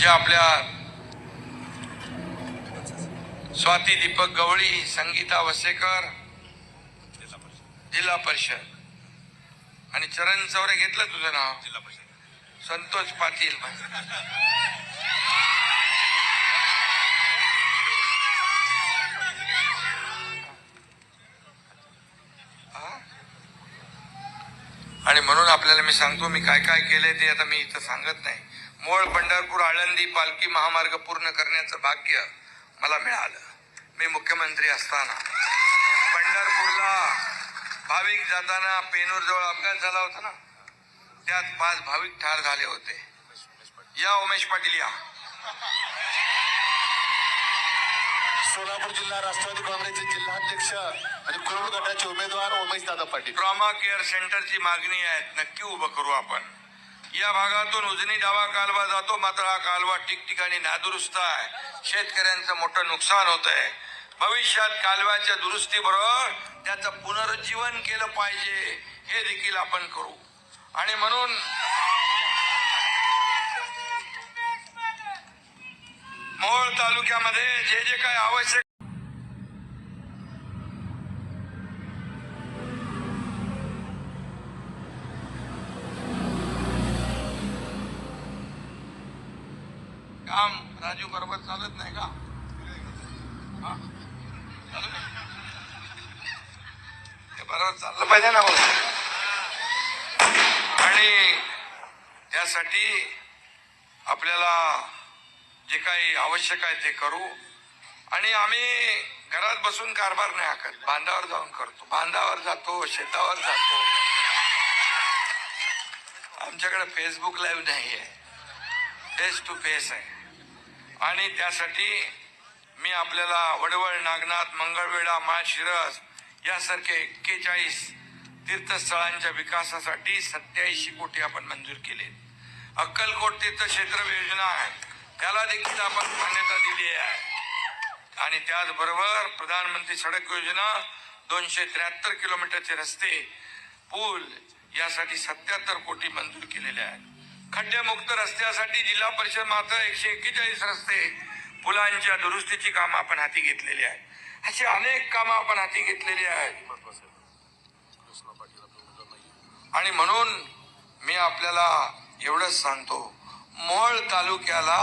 जे आपल्या स्वाती दीपक गवळी संगीता वसेकर जिल्हा परिषद. आणि चरण चौरे घेतलं तुझं नाव? जिल्हा परिषद संतोष पाटील. आणि म्हणून आपल्याला मी सांगतो मी काय काय केलंय ते आता मी इथं सांगत नाही. मोळ पंढरपूर आळंदी पालखी महामार्ग पूर्ण करण्याचं भाग्य मला मिळालं. मी मुख्यमंत्री असताना. पंढरपूरला भाविक जाताना पेनूर जवळ अपघात झाला होता ना? त्यात पाच भाविक ठार झाले होते. या उमेश पाटील या. सोलापूर जिल्हा राष्ट्रवादी काँग्रेसचे जिल्हाध्यक्ष आणि कुरुड गटाचे उमेदवार उमेश दादा पाटील. ट्रॉमा केअर सेंटरची मागणी आहे. नक्की उभं करू आपण. या भागातून उजनी डावा कालवा जातो मात्र हा कालवा ठिकठिकाणी नादुरुस्त आहे. शेतकऱ्यांचं मोठं नुकसान होत आहे भविष्यात कालव्याच्या दुरुस्तीबरोबर त्याचं पुनरुज्जीवन केलं पाहिजे हे देखील आपण करू. आणि म्हणून मोहोळ तालुक्यामध्ये जे जे काही आवश्यक काम राजू बरोबर चालत नाही का हा? चालू आहे? ते बरोबर चाललं पाहिजे ना बघ आणि त्यासाठी आपल्याला जे काही आवश्यक आहे ते करू. आणि आम्ही घरात बसून कारभार नाही आखत बांधावर जाऊन करतो. बांधावर जातो शेतावर जातो. आमच्याकडे फेसबुक लाईव्ह नाही आहे फेस टू फेस आहे. आणि त्यासाठी मी आपल्याला वडवळ नागनाथ मंगळवेढा माळशिरस यासारखे एक्केचाळीस तीर्थस्थळांच्या विकासासाठी सत्याऐंशी कोटी आपण मंजूर केले. अक्कलकोट तीर्थक्षेत्र योजना आहे. त्याला देखील आपण मान्यता दिली आहे. आणि त्याचबरोबर प्रधानमंत्री सडक योजना दोनशे त्र्याहत्तर किलोमीटरचे रस्ते पूल यासाठी सत्याहत्तर कोटी मंजूर केलेले आहेत. खड्डेमुक्त रस्त्यासाठी जिल्हा परिषद मात्र एकशे एक्केचाळीस रस्ते पुलांच्या दुरुस्तीची कामं आपण हाती घेतलेली आहेत. अशी अनेक कामं आपण हाती घेतलेली आहेत. आणि म्हणून मी आपल्याला एवढंच सांगतो मोळ तालुक्याला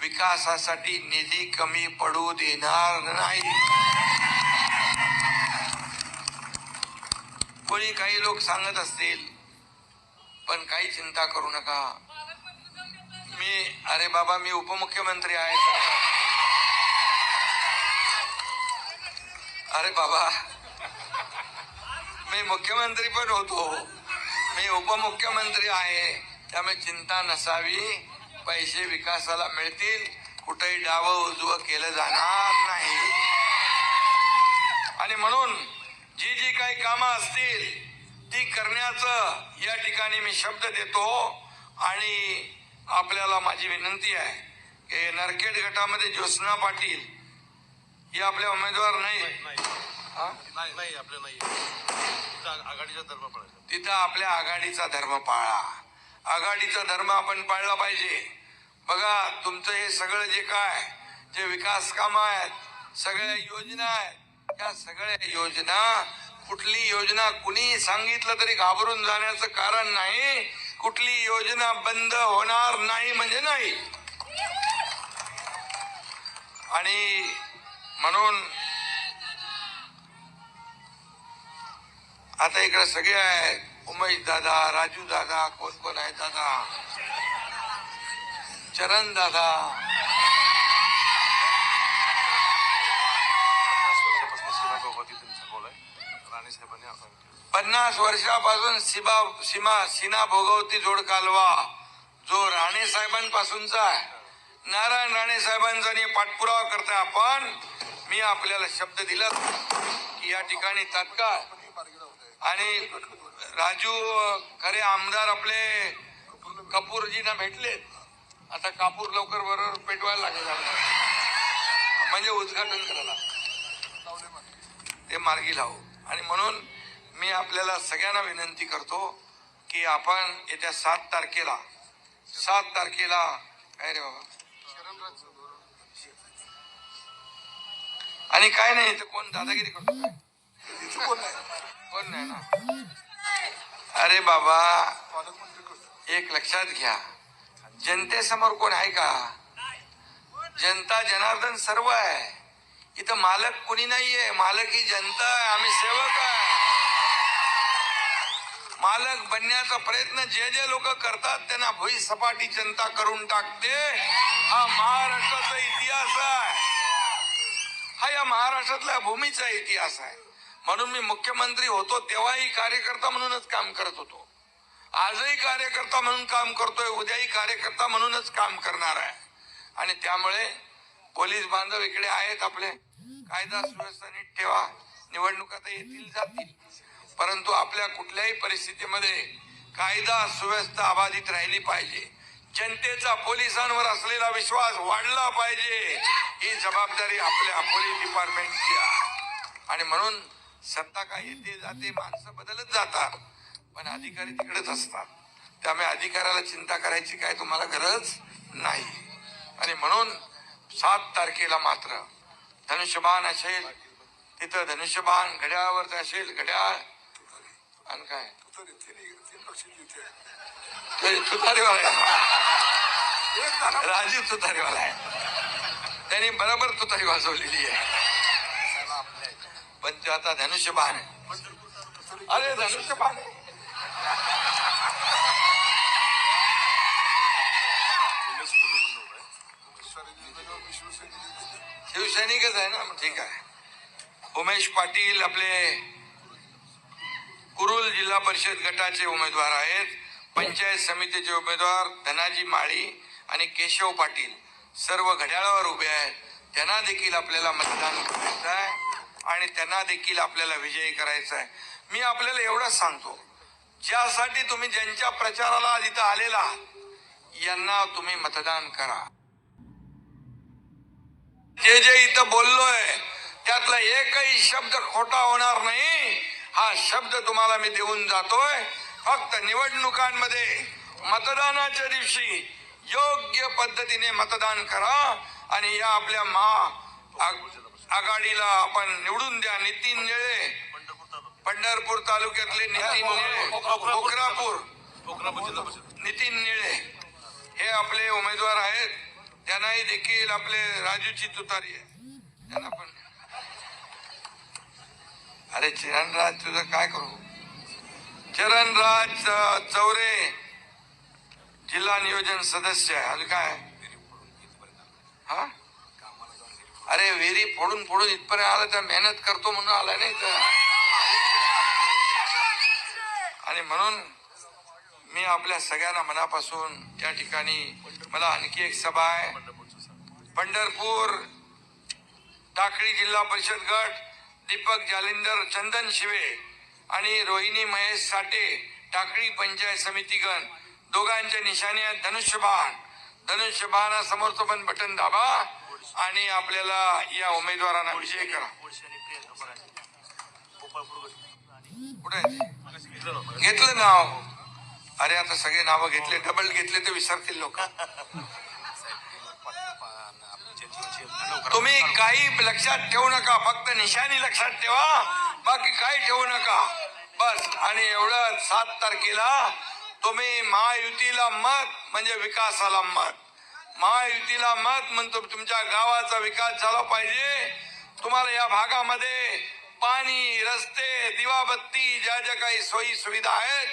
विकासासाठी निधी कमी पडू देणार नाही. कोणी काही लोक सांगत असतील पण काही चिंता करू नका. मी अरे बाबा मी उपमुख्यमंत्री आहे अरे बाबा मी मुख्यमंत्री पण होतो. मी उपमुख्यमंत्री आहे. त्यामुळे चिंता नसावी. पैसे विकासाला मिळतील. कुठेही डावं उजवं केलं जाणार नाही. आणि म्हणून जी जी काही कामं असतील ती करण्याचं या ठिकाणी मी शब्द देतो. आणि आपल्याला माझी विनंती आहे की नरखेड गटामध्ये ज्योत्स्ना पाटील ही आपल्या उमेदवार नाही? नाही नाही. आपलं नाही. इथं आघाडीचा धर्म तिथं आपल्या आघाडीचा धर्म पाळा. आघाडीचा धर्म आपण पाळला पाहिजे. बघा तुमचं हे सगळं जे काय जे विकास कामं आहेत सगळ्या योजना आहेत या सगळ्या योजना कुठली योजना कुणी सांगितलं तरी घाबरून जाण्याचं कारण नाही. कुठली योजना बंद होणार नाही म्हणजे नाही. आणि म्हणून आता इकडे सगळे आहेत. उमेश दादा राजू दादा कोण कोण आहे दादा? चरण दादा. पन्नास वर्षापासून सीमा सीमा सीना भोगवती जोड कालवा जो राणे साहेबांपासूनचा आहे. नारायण राणे साहेबांचा पाठपुरावा करता आपण. मी आपल्याला शब्द दिला की या ठिकाणी तात्काळ. आणि राजू खरे आमदार आपले कपूरजींना भेटले आता कापूर लवकर बरोबर पेटवायला लागेल म्हणजे उद्घाटन करायला. ते मार्गी लावू. आणि म्हणून मी आपल्याला सगळ्यांना विनंती करतो की आपण येत्या सात तारखेला सात तारखेला काय रे बाबा? आणि काय नाही इथं कोण दादागिरी करतो? काय? इथं कोण नाही? कोण नाही ना? अरे बाबा एक लक्षात घ्या. जनतेसमोर कोण आहे का? जनता जनार्दन सर्व आहे. इथं मालक कोणी नाहीये? मालक ही जनता आहे. आम्ही सेवक आहे. पालक बनण्याचा प्रयत्न जे जे लोक करतात त्यांना भुई सपाटी जनता करून टाकते. हा महाराष्ट्राचा इतिहास आहे. हा या महाराष्ट्रातल्या भूमीचा इतिहास आहे. म्हणून मी मुख्यमंत्री होतो तेव्हाही कार्यकर्ता म्हणूनच काम करत होतो. आजही कार्यकर्ता म्हणून काम करतोय उद्याही कार्यकर्ता म्हणूनच काम करणार आहे. आणि त्यामुळे पोलीस बांधव इकडे आहेत आपले. कायदा सुव्यवस्था नीट ठेवा. निवडणुका तर येतील जातील. परंतु आपल्या कुठल्याही परिस्थितीमध्ये कायदा सुव्यवस्था अबाधित राहिली पाहिजे. जनतेचा पोलिसांवर असलेला विश्वास वाढला पाहिजे. ही जबाबदारी आपल्या पोलीस डिपार्टमेंटची आहे. आणि म्हणून सत्ता काय येते जाते माणसं बदलत जातात पण अधिकारी तिकडेच असतात. त्यामुळे अधिकाऱ्याला चिंता करायची काय तुम्हाला गरज नाही. आणि म्हणून सात तारखेला मात्र धनुष्यबाण असेल तिथं धनुष्यबाण घड्याळावर असेल घड्याळ आणि काय ते तुतारीवाला आहे राजीव तुतारीवाला आहे त्यांनी बरोबर तुतारी वाजवलेली आहे पण ते आता धनुष्यबाण अरे धनुष्यबाण. शिवसैनिकच आहे ना ठीक आहे. उमेश पाटील आपले कुरुल जिल्हा परिषद गटाचे उमेदवार आहेत. पंचायत समितीचे उमेदवार धनाजी माळी आणि केशव पाटील. सर्व घड्याळावर उभे आहेत. त्यांना देखील आपल्याला मतदान करायचं आहे आणि त्यांना देखील आपल्याला विजयी करायचं आहे. मी आपल्याला एवढंच सांगतो. ज्यासाठी तुम्ही ज्यांच्या प्रचाराला आज इथं आलेला यांना तुम्ही मतदान करा. जे जे इथं बोललोय त्यातला एकही शब्द खोटा होणार नाही. हा शब्द तुम्हाला मी देऊन जातोय. फक्त निवडणुकांमध्ये मतदानाच्या दिवशी योग्य पद्धतीने मतदान करा आणि या आपल्या महा आघाडीला आपण निवडून द्या. नितीन निळे पंढरपूर तालुक्यातले नितीन निळे कोकरापूर. नितीन निळे हे आपले उमेदवार आहेत. त्यांनाही देखील आपले राजूची तुतारी आहे. त्यांना पण अरे चरणराज तुझं काय करू? चरणराज चौरे जिल्हा नियोजन सदस्य आहे. अजून काय हा? अरे विहिरी फोडून फोडून इथपर्यंत आला तर मेहनत करतो म्हणून आला नाही तर. आणि म्हणून मी आपल्या सगळ्यांना मनापासून त्या ठिकाणी मला आणखी एक सभा आहे. पंढरपूर टाकळी जिल्हा परिषद गट दीपक जालिंदर चंदन शिवे आणि रोहिणी महेश साठे टाकळी पंचायत समितीगण. दोघांच्या निशाण्यात आहेत धनुष्यबाण धनुष्यबाणासमोरचं पण बटन दाबा आणि आपल्याला या उमेदवारांना विजय करा. कुठे? घेतलं नाव? अरे आता सगळे नावं घेतले डबल घेतले तर विसरतील लोक. तुम्ही काही लक्षात ठेवू नका फक्त निशाणी लक्षात ठेवा बाकी काही ठेवू नका. बस आणि एवढं सात तारखेला तुम्ही महायुतीला मत म्हणजे विकासाला मत. महायुतीला मत म्हणतो तुमच्या गावाचा विकास झाला पाहिजे. तुम्हाला या भागामध्ये पाणी रस्ते दिवाबत्ती ज्या ज्या काही सोयी सुविधा आहेत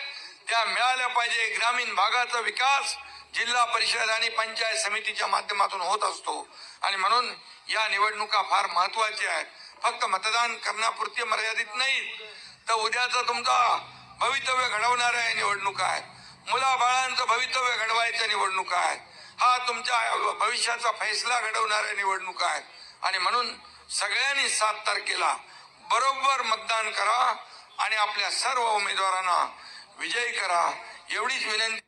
त्या मिळाल्या पाहिजे. ग्रामीण भागाचा विकास जिल्हा परिषद आणि पंचायत समितीच्या माध्यमातून होत असतो. आणि म्हणून या निवडणुका फार महत्त्वाच्या आहेत. फक्त मतदान करण्यापुरती मर्यादित नाहीत तर उद्याचा तुमचा भवितव्य घडवणाऱ्या निवडणुका आहेत. मुलाबाळांचं भवितव्य घडवायच्या निवडणुका आहेत. हा तुमच्या भविष्याचा फैसला घडवणाऱ्या निवडणुका आहेत. आणि म्हणून सगळ्यांनी सात तारखेला बरोबर मतदान करा आणि आपल्या सर्व उमेदवारांना विजयी करा. एवढीच विनंती